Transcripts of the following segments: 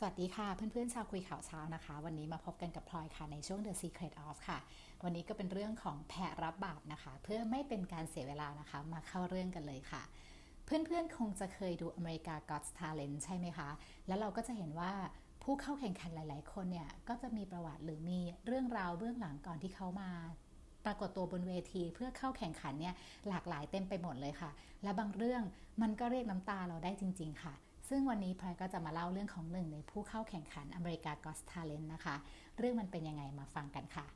สวัสดีค่ะเพื่อนๆชาวคุยข่าวเช้านะคะ วันนี้มาพบกันกับพลอยค่ะในช่วง The Secret of ค่ะ วันนี้ก็เป็นเรื่องของแพะรับบาปนะคะ เพื่อไม่เป็นการเสียเวลานะคะ มาเข้าเรื่องกันเลยค่ะ เพื่อนๆคงจะเคยดูอเมริกา Got Talent ใช่ไหมคะ แล้วเราก็จะเห็นว่าผู้เข้าแข่งขันหลาย ๆ คนเนี่ย ก็จะมีประวัติหรือมีเรื่องราวเบื้องหลังก่อนที่เขามาปรากฏตัวบนเวทีเพื่อเข้าแข่งขันเนี่ยหลากหลายเต็มไปหมดเลยค่ะ และบางเรื่องมันก็เรียกน้ำตาเราได้จริง ๆ ค่ะ ซึ่งวันนี้พลอยก็จะมาเล่าเรื่องของหนึ่งในผู้เข้าแข่งขันอเมริกา Got Talent นะคะ เรื่องมันเป็นยังไงมาฟังกันค่ะ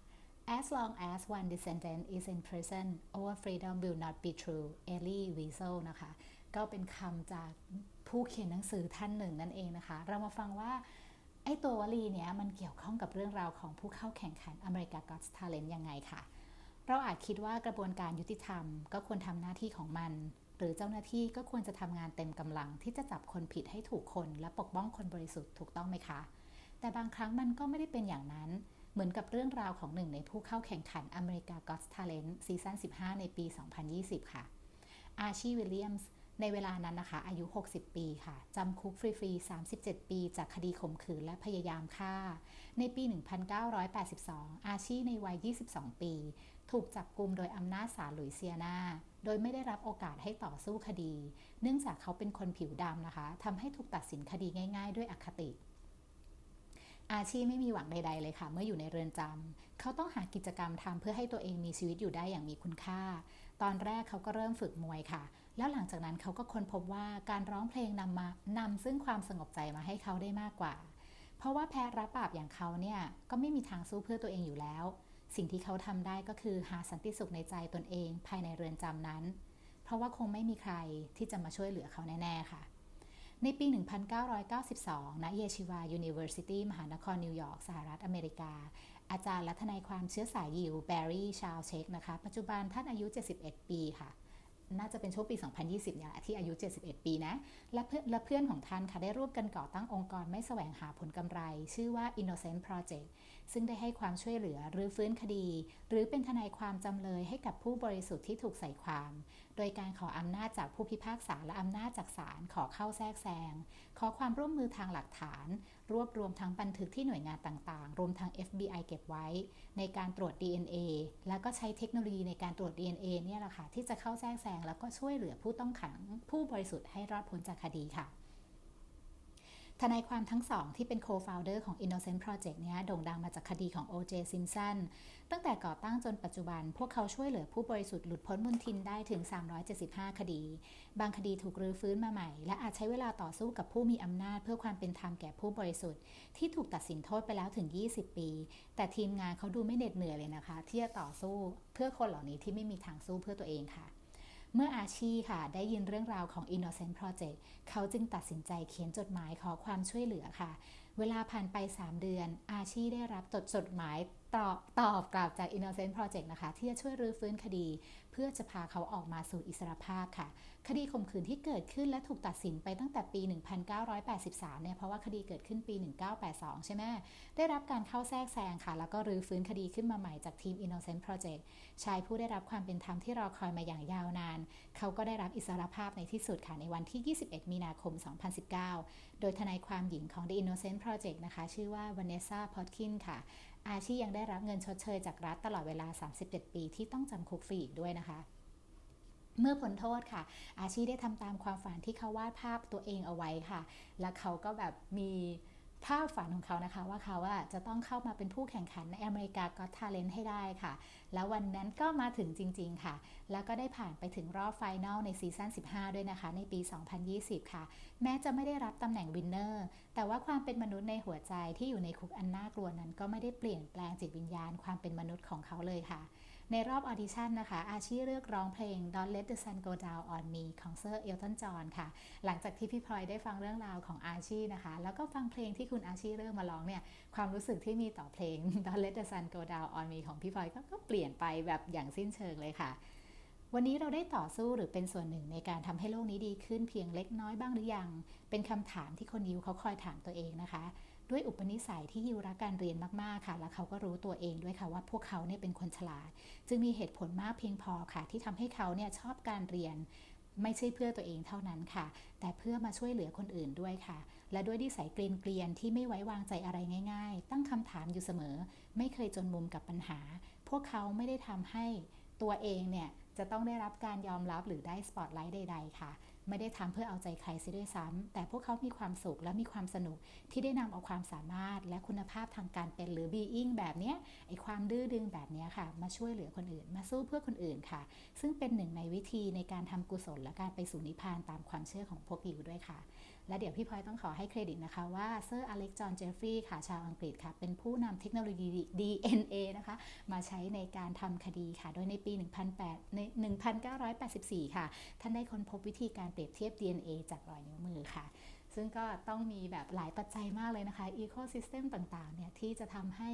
As long as one descendant is in prison our freedom will not be true Ellie Wiesel นะคะ ก็เป็นคำจากผู้เขียนหนังสือท่านหนึ่งนั่นเองนะคะ เรามาฟังว่าไอ้ตัววลีเนี้ยมันเกี่ยวข้องกับเรื่องราวของผู้เข้าแข่งขันอเมริกา Got Talent ยังไงค่ะ เราอาจคิดว่ากระบวนการยุติธรรม ก็ควรทำหน้าที่ของมัน หรือเจ้าหน้าที่ก็ควรจะทำงานเต็มกำลังที่จะจับคนผิดให้ถูกคน และปกป้องคนบริสุทธิ์ถูกต้องไหมคะ แต่บางครั้งมันก็ไม่ได้เป็นอย่างนั้น เหมือนกับเรื่องราวของหนึ่งในผู้เข้าแข่งขันอเมริกา Got Talent ซีซั่น15 ในปี 2020 ค่ะ อาชีวิลเลียมส์ ในเวลานั้นนะคะ อายุ 60 ปีค่ะจำคุกฟรีๆ 37 ปี จากคดีข่มขืนและพยายามฆ่า ในปี 1982 อาชีในวัย 22 ปี ถูกจับกลุมโดยอำนาจศาลหลุยเซียนา โดยไม่ได้รับโอกาสให้ต่อสู้คดี เนื่องจากเขาเป็นคนผิวดำนะคะทำให้ถูกตัดสินคดีง่าย ๆ ด้วยอคติ อาชีพไม่มีหวังใด ๆ เลยค่ะ เมื่ออยู่ในเรือนจำเขาต้องหากิจกรรมทำเพื่อให้ตัวเองมีชีวิตอยู่ได้อย่างมีคุณค่า ตอนแรกเขาก็เริ่มฝึกมวยค่ะ แล้วหลังจากนั้นเขาก็ค้นพบว่าการร้องเพลงนำมานำซึ่งความสงบใจมาให้เขาได้มากกว่า เพราะว่าแพ้รับบาปอย่างเขาเนี่ยก็ไม่มีทางสู้เพื่อตัวเองอยู่แล้ว สิ่งที่เขาทำได้ก็คือหาสันติสุขในใจตนเองภายในเรือนจำนั้น เพราะว่าคงไม่มีใครที่จะมาช่วยเหลือเขาแน่ๆค่ะ ในปี 1992 ณ เยชิวายูนิเวอร์ซิตี้มหานครนิวยอร์ก สหรัฐอเมริกา อาจารย์และทนายความเชื้อสายยิว แบร์รี่ ชาวเช็กนะคะ ปัจจุบันท่านอายุ 71 ปีค่ะ น่าจะเป็นช่วงปี 2020เนี่ยแหละที่อายุ 71 ปีนะ และเพื่อนและเพื่อนของท่านค่ะได้ร่วมกันก่อตั้งองค์กรไม่แสวงหาผลกำไร ชื่อว่า Innocent Project ซึ่งได้ให้ความช่วยเหลือหรือฟื้นคดี หรือเป็นทนายความจำเลยให้กับผู้บริสุทธิ์ที่ถูกใส่ความ โดยการขออำนาจจากผู้พิพากษาและอำนาจจากศาลขอเข้าแทรกแซง ขอความร่วมมือทางหลักฐาน รวบรวมทั้งบันทึกที่หน่วยงานต่างๆ รวมทั้ง FBI เก็บไว้ ในการตรวจ DNA แล้วก็ใช้เทคโนโลยีในการตรวจ DNA เนี่ยแหละค่ะที่จะเข้าแทรกแซงแล้วก็ช่วยเหลือผู้ต้องขังผู้บริสุทธิ์ให้รอดพ้นจากคดีค่ะ ทนายความทั้งสองที่เป็น co-founder ของ Innocent Project เนี่ยโด่งดังมาจากคดีของ O.J. Simpson ตั้งแต่ก่อตั้งจนปัจจุบัน พวกเขาช่วยเหลือผู้บริสุทธิ์หลุดพ้นมนทินได้ถึง 375 คดี บางคดีถูกรื้อฟื้นมาใหม่ และอาจใช้เวลาต่อสู้กับผู้มีอำนาจ เพื่อความเป็นธรรมแก่ผู้บริสุทธิ์ ที่ถูกตัดสินโทษไปแล้วถึง 20 ปี แต่ทีมงานเขาดูไม่เหน็ดเหนื่อยเลยนะคะ ที่จะต่อสู้เพื่อคนเหล่านี้ที่ไม่มีทางสู้เพื่อตัวเองค่ะ เมื่ออาชีค่ะได้ยินเรื่องราวของ Innocent Project เขาจึงตัดสินใจเขียนจดหมายขอความช่วยเหลือค่ะ เวลาผ่านไป 3 เดือน อาชีได้รับจดจดหมาย ตอบตอบกลับจาก Innocent Project นะคะ ที่จะช่วยรื้อฟื้นคดี เพื่อจะพาเขาออกมาสู่อิสรภาพค่ะ คดีข่มขืนที่เกิดขึ้นและถูกตัดสินไปตั้งแต่ปี 1983 เนี่ยเพราะว่าคดีเกิดขึ้นปี 1982 ใช่ไหมได้รับการเข้าแทรกแซงค่ะ แล้วก็รื้อฟื้นคดีขึ้นมาใหม่จากทีม Innocent Project ชายผู้ได้รับความเป็นธรรมที่รอคอยมาอย่างยาวนาน เขาก็ได้รับอิสรภาพในที่สุดค่ะในวันที่ 21 มีนาคม 2019 โดยทนายความหญิงของ The Innocent Project นะคะ ชื่อว่า Vanessa Potkin ค่ะ อาชียังได้รับเงินชดเชยจากรัฐตลอดเวลา 37 ปีที่ต้องจำคุกฟรีอีกด้วยนะคะเมื่อพ้นโทษค่ะ อาชีได้ทำตามความฝันที่เขาวาดภาพตัวเองเอาไว้ค่ะ และเขาก็แบบมี ภาพฝันของเขานะคะว่าเขาอะจะต้องเข้ามาเป็นผู้แข่งขันในอเมริกาก็ทาเลนต์ให้ได้ค่ะ แล้ววันนั้นก็มาถึงจริง ๆ ค่ะ แล้วก็ได้ผ่านไปถึงรอบไฟแนลในซีซั่น 15 ด้วยนะคะ ในปี 2020 ค่ะ แม้จะไม่ได้รับตำแหน่งวินเนอร์ แต่ว่าความเป็นมนุษย์ในหัวใจที่อยู่ในคุกอันน่ากลัวนั้น ก็ไม่ได้เปลี่ยนแปลงจิตวิญญาณความเป็นมนุษย์ของเขาเลยค่ะ ในรอบออดิชั่นนะคะ อาชีเลือกร้องเพลง Don't Let the Sun Go Down on Me ของเซอร์เอลตันจอห์นค่ะ หลังจากที่พี่พลอยได้ฟังเรื่องราวของอาชีนะคะ แล้วก็ฟังเพลงที่คุณอาชีเริ่มมาร้องเนี่ย ความรู้สึกที่มีต่อเพลง Don't Let the Sun Go Down on Me ของพี่พลอยกก็เปลี่ยนไปแบบอย่างสิ้นเชิงเลยค่ะวันนี้เราได้ต่อสู้หรือเป็นส่วนหนึ่งในการทำให้โลกนี้ดีขึ้นเพียงเล็กน้อยบ้างหรือยัง เป็นคำถามที่คนยิวเขาคอยถามตัวเองนะคะ ด้วยอุปนิสัยที่ยิวรักการเรียนมากๆค่ะ และเขาก็รู้ตัวเองด้วยค่ะว่าพวกเขาเนี่ยเป็นคนฉลาด จึงมีเหตุผลมากเพียงพอค่ะ ที่ทำให้เขาเนี่ยชอบการเรียนไม่ใช่เพื่อตัวเองเท่านั้นค่ะ แต่เพื่อมาช่วยเหลือคนอื่นด้วยค่ะ และด้วยนิสัยเกรียนเกรียนๆที่ไม่ไว้วางใจอะไรง่าย ๆ ตั้งคำถามอยู่เสมอ ไม่เคยจนมุมกับปัญหา พวกเขาไม่ได้ทำให้ตัวเองเนี่ยจะต้องได้รับการยอมรับหรือได้สปอตไลท์ใด ๆ ค่ะ ไม่ได้ทำเพื่อเอาใจใครเสียด้วยซ้ำแต่พวกเขามีความสุขและมีความสนุกที่ได้นำเอาความสามารถและคุณภาพทางการเป็นหรือ being แบบเนี้ยไอความดื้อดึงแบบเนี้ยค่ะ มาช่วยเหลือคนอื่น มาสู้เพื่อคนอื่นค่ะ ซึ่งเป็นหนึ่งในวิธีในการทำกุศลและการไปสู่นิพพานตามความเชื่อของพวกยิวด้วยค่ะและเดี๋ยวพี่พลอยต้องขอให้เครดิตนะคะว่าเซอร์อเล็กจอห์นเจฟฟรีย์ค่ะชาวอังกฤษค่ะเป็นผู้นำเทคโนโลยี DNA นะคะมาใช้ในการทำคดีค่ะ โดยในปี1800ใน1984 ค่ะ ท่านได้ค้นพบวิธีการเปรียบเทียบ DNA จากรอยนิ้วมือค่ะซึ่งก็ต้องมีแบบหลายปัจจัยมากเลยนะคะ Ecosystem ต่างๆเนี่ยที่จะทำให้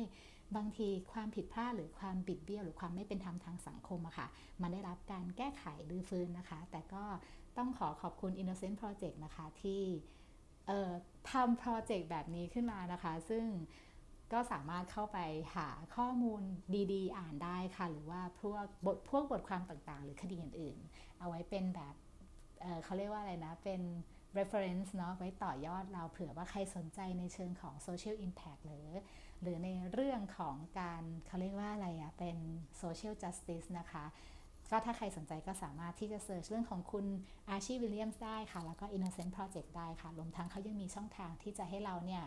บางทีความผิดพลาดหรือความบิดเบี้ยวหรือความไม่เป็นธรรมทางสังคมอะค่ะ มันได้รับการแก้ไขหรือฟื้นนะคะ แต่ก็ ต้องขอขอบคุณ Innocent Project นะคะ ที่ทำโปรเจกต์แบบนี้ขึ้นมานะคะ ซึ่งก็สามารถเข้าไปหาข้อมูลดีๆ อ่านได้ค่ะ หรือว่าพวกบทพวกบทความต่างๆ หรือคดีอื่นๆ เอาไว้เป็นแบบเเขาเรียกว่าอะไรนะ เป็น reference เนาะไว้ต่อยอดเราเผื่อว่าใครสนใจในเชิงของ social impact หรือ หรือในเรื่องของการเขาเรียกว่าอะไรอะเป็น social justice นะคะ ก็ถ้าใครสนใจก็สามารถที่จะเสิร์ชเรื่องของคุณอาชีวิลเลียมส์ได้ค่ะ แล้วก็ Innocent Project ได้ค่ะรวมทั้งเขายังมีช่องทางที่จะให้เราเนี่ย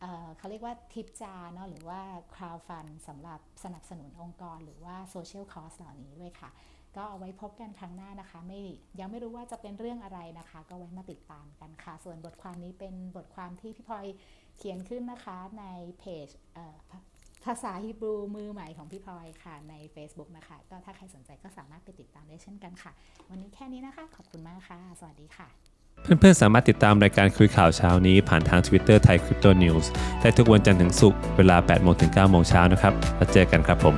เเขาเรียกว่าทิปจาเนาะหรือว่า crowd fund สำหรับสนับสนุนองค์กร หรือว่า social cause เหล่านี้ด้วยค่ะ ก็เอาไว้พบกันครั้งหน้านะคะ ไม่ยังไม่รู้ว่าจะเป็นเรื่องอะไรนะคะ ก็ไว้มาติดตามกันค่ะ ส่วนบทความนี้เป็นบทความที่พี่พลอยเขียนขึ้นนะคะในเพจ ภาษาฮิบรูมือใหม่ของพี่พลอยค่ะใน Facebook นะคะ ก็ถ้าใครสนใจก็สามารถไปติดตามได้เช่นกันค่ะ วันนี้แค่นี้นะคะ ขอบคุณมากค่ะ สวัสดีค่ะ เพื่อนๆ สามารถติดตามรายการคุยข่าวเช้านี้ ผ่านทาง Twitter ไทย Crypto News ได้ทุกวันจันทร์ถึงศุกร์เวลา 8 โมงถึง 9 โมงเช้านะครับ แล้วเจอกันครับผม